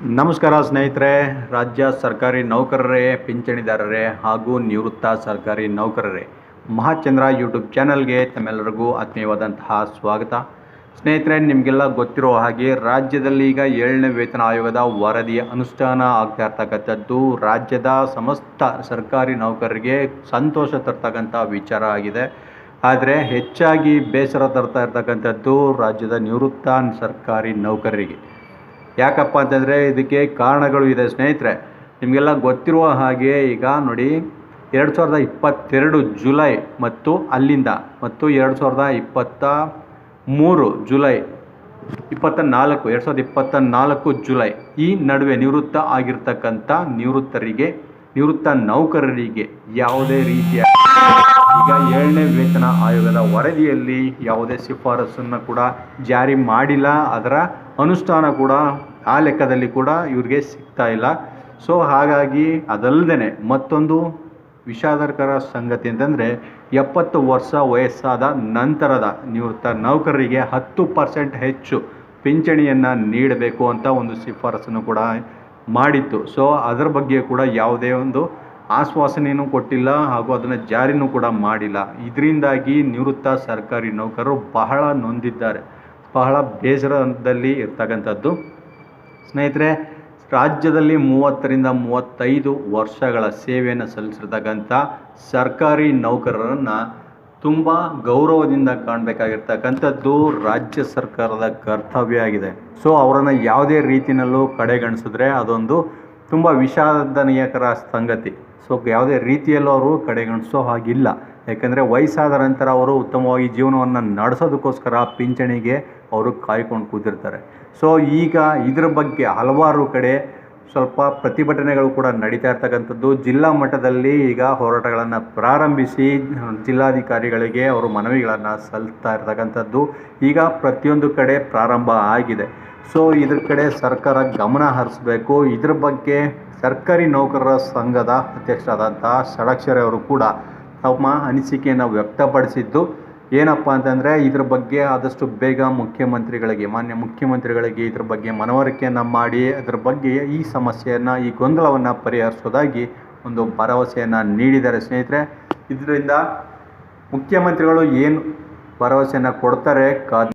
ನಮಸ್ಕಾರ ಸ್ನೇಹಿತರೆ, ರಾಜ್ಯ ಸರ್ಕಾರಿ ನೌಕರರೇ, ಪಿಂಚಣಿದಾರರೇ ಹಾಗೂ ನಿವೃತ್ತ ಸರ್ಕಾರಿ ನೌಕರರೇ. ಮಹಾಚಂದ್ರ ಯೂಟ್ಯೂಬ್ ಚಾನಲ್ಗೆ ತಮ್ಮೆಲ್ಲರಿಗೂ ಆತ್ಮೀಯವಾದಂತಹ ಸ್ವಾಗತ. ಸ್ನೇಹಿತರೆ, ನಿಮಗೆಲ್ಲ ಗೊತ್ತಿರೋ ಹಾಗೆ ರಾಜ್ಯದಲ್ಲಿ ಈಗ ಏಳನೇ ವೇತನ ಆಯೋಗದ ವರದಿಯ ಅನುಷ್ಠಾನ ಆಗ್ತಾ ಇರ್ತಕ್ಕಂಥದ್ದು ರಾಜ್ಯದ ಸಮಸ್ತ ಸರ್ಕಾರಿ ನೌಕರರಿಗೆ ಸಂತೋಷ ತರ್ತಕ್ಕಂಥ ವಿಚಾರ ಆಗಿದೆ. ಆದರೆ ಹೆಚ್ಚಾಗಿ ಬೇಸರ ತರ್ತಾ ಇರ್ತಕ್ಕಂಥದ್ದು ರಾಜ್ಯದ ನಿವೃತ್ತ ಸರ್ಕಾರಿ ನೌಕರರಿಗೆ. ಯಾಕಪ್ಪ ಅಂತಂದರೆ ಇದಕ್ಕೆ ಕಾರಣಗಳು ಇದೆ ಸ್ನೇಹಿತರೆ. ನಿಮಗೆಲ್ಲ ಗೊತ್ತಿರುವ ಹಾಗೆ ಈಗ ನೋಡಿ, ಎರಡು ಸಾವಿರದ ಇಪ್ಪತ್ತೆರಡು ಜುಲೈ ಮತ್ತು ಅಲ್ಲಿಂದ ಮತ್ತು ಎರಡು ಸಾವಿರದ ಇಪ್ಪತ್ತ ಮೂರು ಜುಲೈ, ಇಪ್ಪತ್ತ ನಾಲ್ಕು, ಎರಡು ಸಾವಿರದ ಇಪ್ಪತ್ತ ನಾಲ್ಕು ಜುಲೈ ಈ ನಡುವೆ ನಿವೃತ್ತ ಆಗಿರ್ತಕ್ಕಂಥ ನಿವೃತ್ತರಿಗೆ, ನಿವೃತ್ತ ನೌಕರರಿಗೆ ಯಾವುದೇ ರೀತಿಯ ಈಗ ಏಳನೇ ವೇತನ ಆಯೋಗದ ವರದಿಯಲ್ಲಿ ಯಾವುದೇ ಶಿಫಾರಸನ್ನು ಕೂಡ ಜಾರಿ ಮಾಡಿಲ್ಲ. ಅದರ ಅನುಷ್ಠಾನ ಕೂಡ ಆ ಲೆಕ್ಕದಲ್ಲಿ ಕೂಡ ಇವ್ರಿಗೆ ಸಿಗ್ತಾ ಇಲ್ಲ. ಸೊ ಹಾಗಾಗಿ ಅದಲ್ಲದೆ ಮತ್ತೊಂದು ವಿಷಾದಕರ ಸಂಗತಿ ಅಂತಂದರೆ ಎಪ್ಪತ್ತು ವರ್ಷ ವಯಸ್ಸಾದ ನಂತರದ ನಿವೃತ್ತ ನೌಕರರಿಗೆ ಹತ್ತು ಪರ್ಸೆಂಟ್ ಹೆಚ್ಚು ಪಿಂಚಣಿಯನ್ನು ನೀಡಬೇಕು ಅಂತ ಒಂದು ಶಿಫಾರಸನ್ನು ಕೂಡ ಮಾಡಿತ್ತು. ಸೊ ಅದರ ಬಗ್ಗೆ ಕೂಡ ಯಾವುದೇ ಒಂದು ಆಶ್ವಾಸನೆಯೂ ಕೊಟ್ಟಿಲ್ಲ ಹಾಗೂ ಅದನ್ನು ಜಾರಿನೂ ಕೂಡ ಮಾಡಿಲ್ಲ. ಇದರಿಂದಾಗಿ ನಿವೃತ್ತ ಸರ್ಕಾರಿ ನೌಕರರು ಬಹಳ ನೊಂದಿದ್ದಾರೆ. ಬಹಳ ಬೇಸರದಲ್ಲಿ ಇರ್ತಕ್ಕಂಥದ್ದು. ಸ್ನೇಹಿತರೆ, ರಾಜ್ಯದಲ್ಲಿ ಮೂವತ್ತರಿಂದ ಮೂವತ್ತೈದು ವರ್ಷಗಳ ಸೇವೆಯನ್ನು ಸಲ್ಲಿಸಿರ್ತಕ್ಕಂಥ ಸರ್ಕಾರಿ ನೌಕರರನ್ನು ತುಂಬ ಗೌರವದಿಂದ ಕಾಣಬೇಕಾಗಿರ್ತಕ್ಕಂಥದ್ದು ರಾಜ್ಯ ಸರ್ಕಾರದ ಕರ್ತವ್ಯ ಆಗಿದೆ. ಸೊ ಅವರನ್ನು ಯಾವುದೇ ರೀತಿಯಲ್ಲೂ ಕಡೆಗಣಿಸಿದ್ರೆ ಅದೊಂದು ತುಂಬ ವಿಷಾದನೀಯಕರ ಸಂಗತಿ. ಸೊ ಯಾವುದೇ ರೀತಿಯಲ್ಲೂ ಅವರು ಕಡೆಗಣಿಸೋ ಹಾಗಿಲ್ಲ. ಯಾಕೆಂದರೆ ವಯಸ್ಸಾದ ನಂತರ ಅವರು ಉತ್ತಮವಾಗಿ ಜೀವನವನ್ನು ನಡೆಸೋದಕ್ಕೋಸ್ಕರ ಪಿಂಚಣಿಗೆ ಅವರು ಕಾಯ್ಕೊಂಡು ಕೂತಿರ್ತಾರೆ. ಸೊ ಈಗ ಇದರ ಬಗ್ಗೆ ಹಲವಾರು ಕಡೆ ಸ್ವಲ್ಪ ಪ್ರತಿಭಟನೆಗಳು ಕೂಡ ನಡೀತಾ ಇರ್ತಕ್ಕಂಥದ್ದು. ಜಿಲ್ಲಾ ಮಟ್ಟದಲ್ಲಿ ಈಗ ಹೋರಾಟಗಳನ್ನು ಪ್ರಾರಂಭಿಸಿ ಜಿಲ್ಲಾಧಿಕಾರಿಗಳಿಗೆ ಅವರು ಮನವಿಗಳನ್ನು ಸಲ್ತಾ ಇರ್ತಕ್ಕಂಥದ್ದು ಈಗ ಪ್ರತಿಯೊಂದು ಕಡೆ ಪ್ರಾರಂಭ ಆಗಿದೆ. ಸೊ, ಇದ್ರ ಕಡೆ ಸರ್ಕಾರ ಗಮನ ಹರಿಸಬೇಕು. ಇದ್ರ ಬಗ್ಗೆ ಸರ್ಕಾರಿ ನೌಕರರ ಸಂಘದ ಅಧ್ಯಕ್ಷರಾದಂತಹ ಷಡಾಕ್ಷರಿ ಅವರು ಕೂಡ ತಮ್ಮ ಅನಿಸಿಕೆಯನ್ನು ವ್ಯಕ್ತಪಡಿಸಿದ್ದು. ಏನಪ್ಪ ಅಂತಂದರೆ ಇದ್ರ ಬಗ್ಗೆ ಆದಷ್ಟು ಬೇಗ ಮುಖ್ಯಮಂತ್ರಿಗಳಿಗೆ, ಮಾನ್ಯ ಮುಖ್ಯಮಂತ್ರಿಗಳಿಗೆ ಇದ್ರ ಬಗ್ಗೆ ಮನವರಿಕೆಯನ್ನು ಮಾಡಿ, ಅದ್ರ ಬಗ್ಗೆ ಈ ಸಮಸ್ಯೆಯನ್ನು, ಈ ಗೊಂದಲವನ್ನು ಪರಿಹರಿಸೋದಾಗಿ ಒಂದು ಭರವಸೆಯನ್ನು ನೀಡಿದ್ದಾರೆ ಸ್ನೇಹಿತರೆ. ಇದರಿಂದ ಮುಖ್ಯಮಂತ್ರಿಗಳು ಏನು ಭರವಸೆಯನ್ನು ಕೊಡ್ತಾರೆ ಕಾದ್